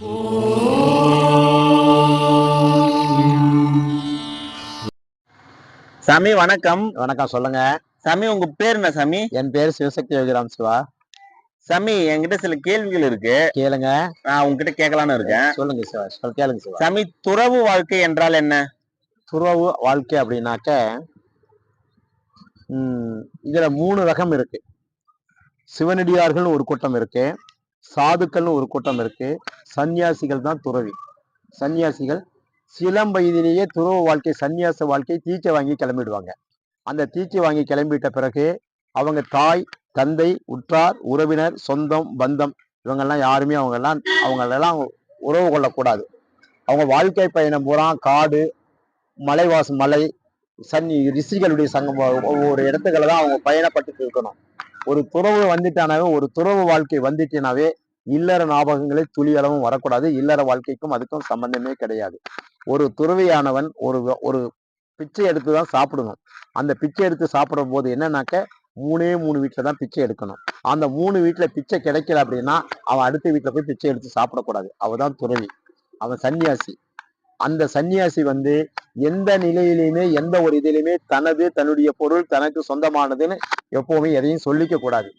சாமி வணக்கம். வணக்கம் சொல்லுங்க. சாமி உங்க பேர் என்ன சாமி? என் பேர் சிவசக்தி யோகிராம் சிவா. சாமி என்கிட்ட சில கேள்விகள் இருக்கு. கேளுங்க. நான் உங்ககிட்ட கேட்கலான்னு இருக்கேன். சொல்லுங்க சிவா. சொல் கேளுங்க சிவா. சாமி துறவு வாழ்க்கை என்றால் என்ன? துறவு வாழ்க்கை அப்படின்னாக்க இதுல மூணு ரகம் இருக்கு. சிவனடியார்கள்னு ஒரு கூட்டம் இருக்கு. சாதுக்கள்னு ஒரு கூட்டம் இருக்கு. சன்னியாசிகள் தான் துறவி. சன்னியாசிகள் சிலம் வயதிலேயே துறவு வாழ்க்கை சன்னியாச வாழ்க்கை தீச்சை வாங்கி கிளம்பிடுவாங்க. அந்த தீச்சை வாங்கி கிளம்பிட்ட பிறகு அவங்க தாய் தந்தை உற்றார் உறவினர் சொந்தம் பந்தம் இவங்கெல்லாம் யாருமே அவங்கெல்லாம் அவங்களெல்லாம் உறவு கொள்ளக்கூடாது. அவங்க வாழ்க்கை பயணம் பூரா காடு மலைவாசு மலை சன்னி ரிஷிகளுடைய சங்கம் ஒவ்வொரு இடத்துக்களை தான் அவங்க பயணப்பட்டு இருக்கணும். ஒரு துறவு வந்துட்டானாவே ஒரு துறவு வாழ்க்கை வந்துட்டேனாவே இல்லற ஞாபகங்களே துளியளவும் வரக்கூடாது. இல்லற வாழ்க்கைக்கும் அதுக்கும் சம்பந்தமே கிடையாது. ஒரு துறவியானவன் ஒரு ஒரு பிச்சை எடுத்து தான் சாப்பிடணும். அந்த பிச்சை எடுத்து சாப்பிடும் போது என்னன்னாக்க மூணே மூணு வீட்டில் தான் பிச்சை எடுக்கணும். அந்த மூணு வீட்டில் பிச்சை கிடைக்கல அப்படின்னா அவன் அடுத்த வீட்டில் போய் பிச்சை எடுத்து சாப்பிடக்கூடாது. அவன் தான் துறவி. அவன் சன்னியாசி. அந்த சன்னியாசி வந்து எந்த நிலையிலையுமே எந்த ஒரு இதிலையுமே தனது தன்னுடைய பொருள் தனக்கு சொந்தமானதுன்னு எப்பவுமே எதையும் சொல்லிக்க கூடாது.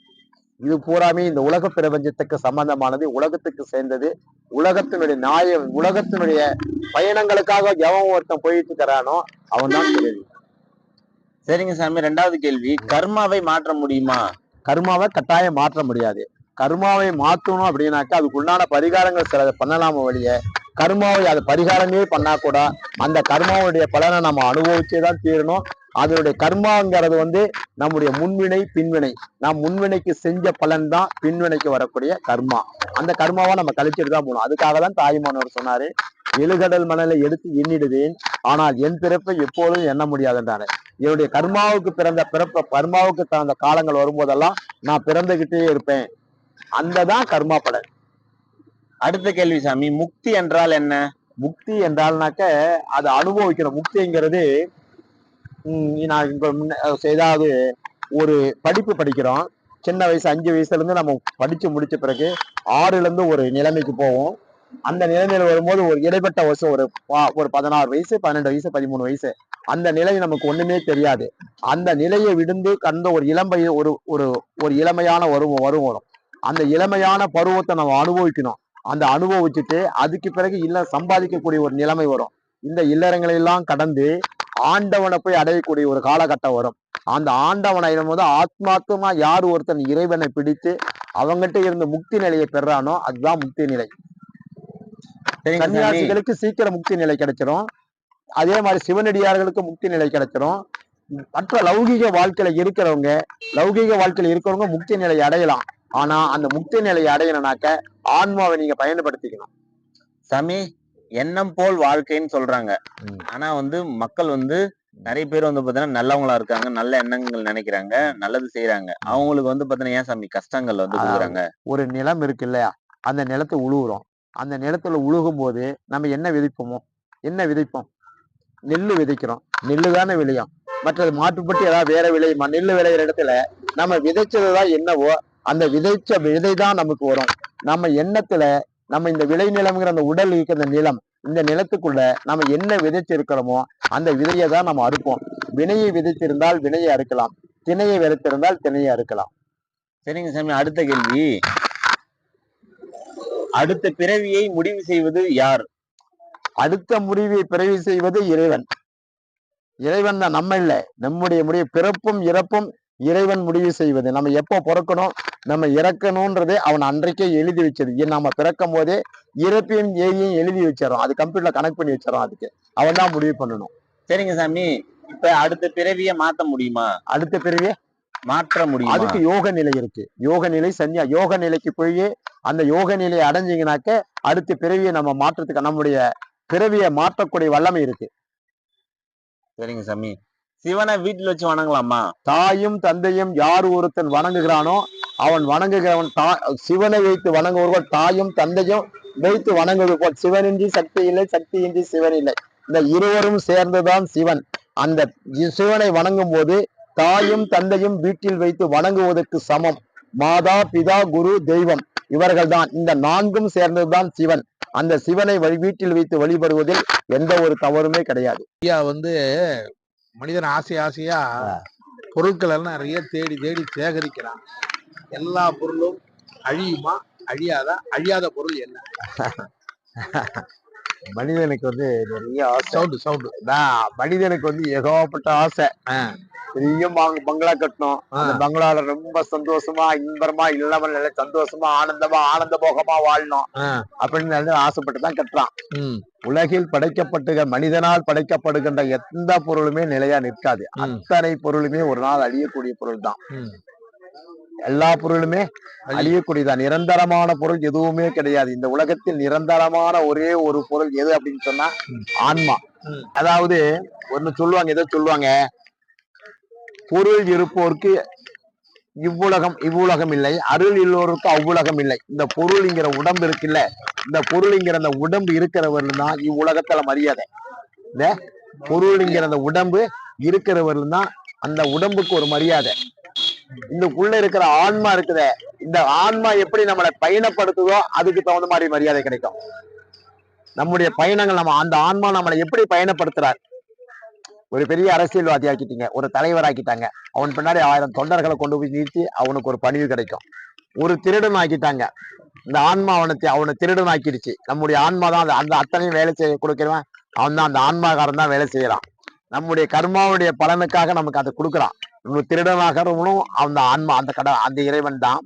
இது பூராமே இந்த உலக பிரபஞ்சத்துக்கு சம்பந்தமானது. உலகத்துக்கு சேர்ந்தது. உலகத்தினுடைய நியாய உலகத்தினுடைய பயணங்களுக்காக எவன் ஒருத்தன் போயிட்டு இருக்கிறானோ அவன் தான் துறவி சரிங்க சாமி ரெண்டாவது கேள்வி. கர்மாவை மாற்ற முடியுமா? கர்மாவை கட்டாயம் மாற்ற முடியாது. கர்மாவை மாற்றணும் அப்படின்னாக்கா அதுக்குண்டான பரிகாரங்கள் சில பண்ணலாம வழிய. கர்மாவை அது பரிகாரமே பண்ணா கூட அந்த கர்மாவுடைய பலனை நம்ம அனுபவிச்சே தான் தீரணும். அதனுடைய கர்மாங்கிறது வந்து நம்முடைய முன்வினை பின்வினை. நாம் முன்வினைக்கு செஞ்ச பலன் தான் பின்வினைக்கு வரக்கூடிய கர்மா. அந்த கர்மாவை நம்ம கழிச்சிட்டு தான் போகணும். அதுக்காக தான் தாய்மானவர் சொன்னாரு எழுகடல் மணலை எடுத்து எண்ணிடுவேன் ஆனால் என் பிறப்பை எப்போதும் எண்ண முடியாதுன்றாரு. என்னுடைய கர்மாவுக்கு பிறந்த பிறப்ப கர்மாவுக்கு தகுந்த காலங்கள் வரும்போதெல்லாம் நான் பிறந்துகிட்டே இருப்பேன். அந்த தான் கர்மா பலன். அடுத்த கேள்வி சாமி முக்தி என்றால் என்ன? முக்தி என்றால்னாக்க அதை அனுபவிக்கிற முக்திங்கிறது நான் இங்க முன்ன ஏதாவது ஒரு படிப்பு படிக்கிறோம். சின்ன வயசு அஞ்சு வயசுலேருந்து நம்ம படித்து முடித்த பிறகு ஆறுலேருந்து ஒரு நிலைமைக்கு போவோம். அந்த நிலைமையில வரும்போது ஒரு இடைப்பட்ட வருஷம் ஒரு பா- ஒரு பதினாறு வயசு பன்னெண்டு வயசு பதிமூணு வயசு. அந்த நிலை நமக்கு ஒண்ணுமே தெரியாது. அந்த நிலையை விடுந்து கண்ட ஒரு இளம்பை ஒரு ஒரு ஒரு இளமையான வரும் வரும் வரும். அந்த இளமையான பருவத்தை நம்ம அனுபவிக்கணும். அந்த அனுபவிச்சுட்டு அதுக்கு பிறகு இல்ல சம்பாதிக்கக்கூடிய ஒரு நிலைமை வரும். இந்த இல்லறங்களை எல்லாம் கடந்து ஆண்டவனை போய் அடையக்கூடிய ஒரு காலகட்டம் வரும். அந்த ஆண்டவனை போது ஆத்மாத்தமா யார் ஒருத்தன் இறைவனை பிடித்து அவங்ககிட்ட இருந்து முக்தி நிலையை பெறானோ அதுதான் முக்தி நிலை. சன்னியாசிகளுக்கு சீக்கிரம் முக்தி நிலை கிடைச்சிரும். அதே மாதிரி சிவனடியார்களுக்கு முக்தி நிலை கிடைச்சிரும். மற்ற லௌகீக வாழ்க்கையில இருக்கிறவங்க லௌகீக வாழ்க்கையில இருக்கிறவங்க முக்தி நிலையை அடையலாம். ஆனா அந்த முக்தி நிலையை அடையணும்னாக்க ஆன்மாவை நீங்க பயன்படுத்திக்கணும். சாமி எண்ணம் போல் வாழ்க்கைன்னு சொல்றாங்க. ஆனா வந்து மக்கள் வந்து நிறைய பேர் வந்து பாத்தீங்கன்னா நல்லவங்களா இருக்காங்க நல்ல எண்ணங்கள் நினைக்கிறாங்க நல்லது செய்யறாங்க அவங்களுக்கு வந்து பாத்தீங்கன்னா ஏன் சாமி கஷ்டங்கள் வந்து கொடுக்குறாங்க? ஒரு நிலம் இருக்கு இல்லையா? அந்த நிலத்தை உழுவுறோம். அந்த நிலத்துல உழுகும் போது நம்ம என்ன விதைப்போமோ என்ன விதைப்போம்? நெல்லு விதைக்கிறோம். நெல்லு தானே விளையும். மற்றது மாட்டுப்பட்டு ஏதாவது வேற விளையுமா? நெல்லு விளையிற இடத்துல நம்ம விதைச்சதுதான் என்னவோ அந்த விதைச்ச விதை தான் நமக்கு வரும். நம்ம எண்ணத்துல நம்ம இந்த விளை நிலம்ங்கிற அந்த உடல் இருக்கிற அந்த நிலம் இந்த நிலத்துக்குள்ள நம்ம என்ன விதைச்சிருக்கிறோமோ அந்த விதையை தான் நம்ம அறுப்போம். வினையை விதைத்திருந்தால் வினையை அறுக்கலாம். திணையை விதைத்திருந்தால் திணையை அறுக்கலாம். சரிங்க சாமி அடுத்த கேள்வி. அடுத்த பிறவியை முடிவு செய்வது யார்? அடுத்த முடிவை பிறவி செய்வது இறைவன். இறைவன் தான் நம்ம இல்லை. நம்முடைய முடிவு பிறப்பும் இறப்பும் இறைவன் முடிவு செய்வது. நம்ம எப்போ பிறக்கணும்? நம்ம இறக்கணும்ன்றதே அவன் அன்றைக்கே எழுதி வச்சது. நம்ம பிறக்கும் போதே இறப்பையும் ஏயும் எழுதி வச்சிடறோம். அது கம்ப்யூட்டர்ல கனெக்ட் பண்ணி வச்சிடறோம் அதுக்கு. அவன் தான் முடிவு பண்ணணும். சரிங்க சாமி. இப்ப அடுத்த பிறவியை மாத்த முடியுமா? அடுத்த பிறவி மாற்ற முடியுமா? அதுக்கு யோக நிலை இருக்கு. யோக நிலை சன்னியா யோக நிலைக்கு போய் அந்த யோக நிலையை அடைஞ்சீங்கனாக்க அடுத்த பிறவியை நம்ம மாற்றத்துக்கு நம்முடைய பிறவியை மாற்றக்கூடிய வல்லமை இருக்கு. சரிங்க சாமி. சிவனை வீட்டுல வச்சு வணங்கலாமா? தாயும் தந்தையும் யார் ஒருத்தன் வணங்குகிறானோ அவன் வணங்குகிறவன் தா சிவனை வைத்து வணங்குவர்கள் தாயும் தந்தையும் வைத்து வணங்குவது போல் சிவனின்றி சக்தி இல்லை சக்தியின்றி சிவன் இல்லை. இந்த இருவரும் சேர்ந்துதான் சிவன். அந்த சிவனை வணங்கும் போது தாயும் தந்தையும் வீட்டில் வைத்து வணங்குவதற்கு சமம். மாதா பிதா குரு தெய்வம் இவர்கள்தான். இந்த நான்கும் சேர்ந்ததுதான் சிவன். அந்த சிவனை வழி வீட்டில் வைத்து வழிபடுவதில் எந்த ஒரு தவறுமே கிடையாது. ஐயா வந்து மனிதன் ஆசை ஆசையா பொருட்கள் எல்லாம் நிறைய தேடி தேடி சேகரிக்கிறான். எல்லா பொருளும் அழியுமா? அழியாதா? அழியாத பொருள் என்ன? மனிதனுக்கு வந்து நிறைய சவுண்டு சவுண்டு. மனிதனுக்கு வந்து ஏகப்பட்ட ஆசை. பெரிய பங்- பங்களா கட்டணும். அந்த பங்களால ரொம்ப சந்தோஷமா இன்பரமா இல்லாமல் நல்ல சந்தோஷமா ஆனந்தமா ஆனந்த போகமா வாழணும் அப்படின்னு நல்ல ஆசைப்பட்டு தான் கட்டுறான். உலகில் படைக்கப்பட்டு மனிதனால் படைக்கப்படுகின்ற எந்த பொருளுமே நிலையா நிற்காது. அத்தனை பொருளுமே ஒரு நாள் அழியக்கூடிய பொருள் தான் எல்லா பொருளுமே அழி- அழியக்கூடியதான் நிரந்தரமான பொருள் எதுவுமே கிடையாது. இந்த உலகத்தில் நிரந்தரமான ஒரே ஒரு பொருள் எது அப்படின்னு சொன்னா. ஆன்மா. அதாவது ஒண்ணு சொல்லுவாங்க ஏதோ சொல்லுவாங்க. பொருள் இருப்போருக்கு இவ்வுலகம் இவ்வுலகம் இல்லை. அருள் இல்லோருக்கு அவ்வுலகம் இல்லை. இந்த பொருள்ங்கிற உடம்பு இருக்குல்ல? இந்த பொருள்ங்கிற அந்த உடம்பு இருக்கிறவர்கள் தான் இவ்வுலகத்துல மரியாதை. இந்த பொருள்ங்கிற அந்த உடம்பு இருக்கிறவர்கள் தான் அந்த உடம்புக்கு ஒரு மரியாதை. இந்த உள்ள இருக்கிற ஆன்மா இருக்குதே இந்த ஆன்மா எப்படி நம்மளை பயணப்படுத்துதோ அதுக்கு தகுந்த மாதிரி மரியாதை கிடைக்கும். நம்முடைய பயணங்கள் நம்ம அந்த ஆன்மா நம்மளை எப்படி பயணப்படுத்துறார்? ஒரு பெரிய அரசியல்வாதி ஆக்கிட்டீங்க ஒரு தலைவர் ஆக்கிட்டாங்க. அவன் பின்னாடி ஆயிரம் தொண்டர்களை கொண்டு போய் நிறுத்தி அவனுக்கு ஒரு பணிவு கிடைக்கும். ஒரு திருடன் ஆக்கிட்டாங்க. இந்த ஆன்மா அவனை அவனை திருடன் ஆக்கிடுச்சு. நம்முடைய ஆன்மா தான் அந்த- அத்தனையும் வேலை செய்ய கொடுக்கிறவன். அவன் தான் அந்த ஆன்மாகாரன் தான் வேலை செய்யறான். நம்முடைய கர்மாவுடைய பலனுக்காக நமக்கு அதை கொடுக்குறான். திருடனாகிறவனும் அந்த ஆன்மா அந்த கட அந்த இறைவன் தான்.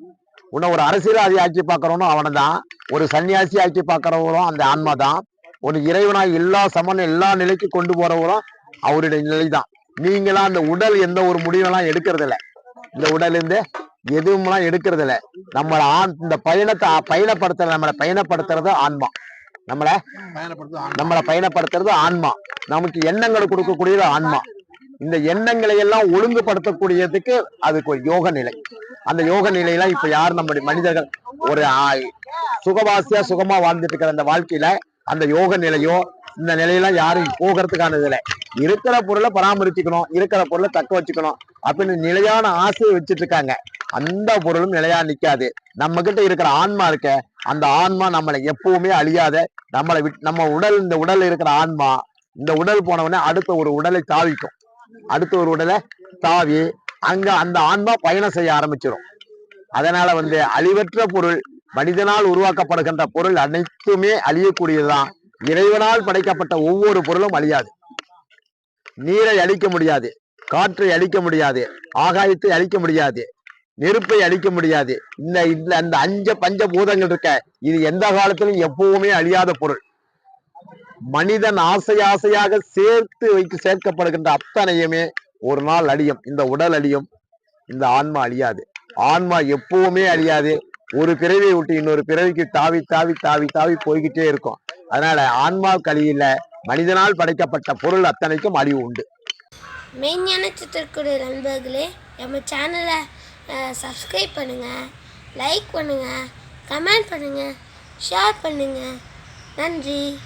உன்னை ஒரு அரசியல்வாதி ஆக்கி பார்க்கறவனும் அவனை தான். ஒரு சன்னியாசி ஆக்கி பார்க்கறவரும் அந்த ஆன்மா தான். ஒரு இறைவனாய் எல்லா சமன் எல்லா நிலைக்கு கொண்டு போறவரும் அவருடைய நிலைதான் நீங்களாம் அந்த உடல் எந்த ஒரு முடிவெல்லாம் எடுக்கிறது இல்ல இந்த உடல் இருந்து எதுவும்லாம் எடுக்கிறது இல்ல நம்மள ஆண் இந்த பயணத்தை பயணப்படுத்துற நம்மளை பயணப்படுத்துறது ஆன்மா. நம்மள. நம்மளை பயணப்படுத்துறது ஆன்மா. நமக்கு எண்ணங்களை கொடுக்கக்கூடியது ஆன்மா. இந்த எண்ணங்களை எல்லாம் ஒழுங்குபடுத்தக்கூடியதுக்கு அதுக்கு ஒரு யோக நிலை. அந்த யோக நிலையெல்லாம் இப்ப யார் நம்முடைய மனிதர்கள்? ஒரு சுகவாசியா சுகமா வாழ்ந்துட்டு இருக்கிற அந்த வாழ்க்கையில அந்த யோக நிலையோ இந்த நிலையெல்லாம் யாரும் போகிறதுக்கானது இல்லை. இருக்கிற பொருளை பராமரிச்சுக்கணும் இருக்கிற பொருளை தக்க வச்சுக்கணும் அப்படின்னு நிலையான ஆசையை வச்சுட்டு இருக்காங்க அந்த பொருளும் நிலையா நிக்காது. நம்ம கிட்ட இருக்கிற ஆன்மா இருக்க அந்த ஆன்மா நம்மளை எப்பவுமே அழியாத நம்மளை விட் நம்ம உடல் இந்த உடல் இருக்கிற ஆன்மா இந்த உடல் போனவொடனே அடுத்த ஒரு உடலை தாவிக்கும். அடுத்த ஒரு உடலை தாவி அங்க அந்த ஆன்மா பயணம் செய்ய ஆரம்பிச்சிடும் அதனால வந்து அழிவற்ற பொருள் மனிதனால் உருவாக்கப்படுகின்ற பொருள் அனைத்துமே அழியக்கூடியதுதான். இறைவனால் படைக்கப்பட்ட ஒவ்வொரு பொருளும் அழியாது. நீரை அழிக்க முடியாது காற்றை அழிக்க முடியாது ஆகாயத்தை அழிக்க முடியாது நெருப்பை அழிக்க முடியாது. இந்த இந்த அந்த அஞ்ச பஞ்ச பூதங்கள் இருக்க இது எந்த காலத்திலும் எப்பவுமே அழியாத பொருள். மனிதன் ஆசை ஆசையாக சேர்த்து வைத்து சேர்க்கப்படுகின்ற அத்தனையுமே ஒரு நாள் அழியும். இந்த உடல் அழியும். இந்த ஆன்மா அழியாது. ஆன்மா எப்பவுமே அழியாது. ஒரு பிறவியை விட்டு இன்னொரு பிறவிக்கு தாவி தாவி தாவி தாவி போய்கிட்டே இருக்கும். அதனால ஆன்மா கழியில மனிதனால் படைக்கப்பட்ட பொருள் அத்தனைக்கும் அழிவு உண்டு. மெய்ஞான சித்திரக்குடைய நண்பர்களே நம்ம சேனலை சப்ஸ்கிரைப் பண்ணுங்கள் லைக் பண்ணுங்க கமெண்ட் பண்ணுங்கள் ஷேர் பண்ணுங்கள் நன்றி.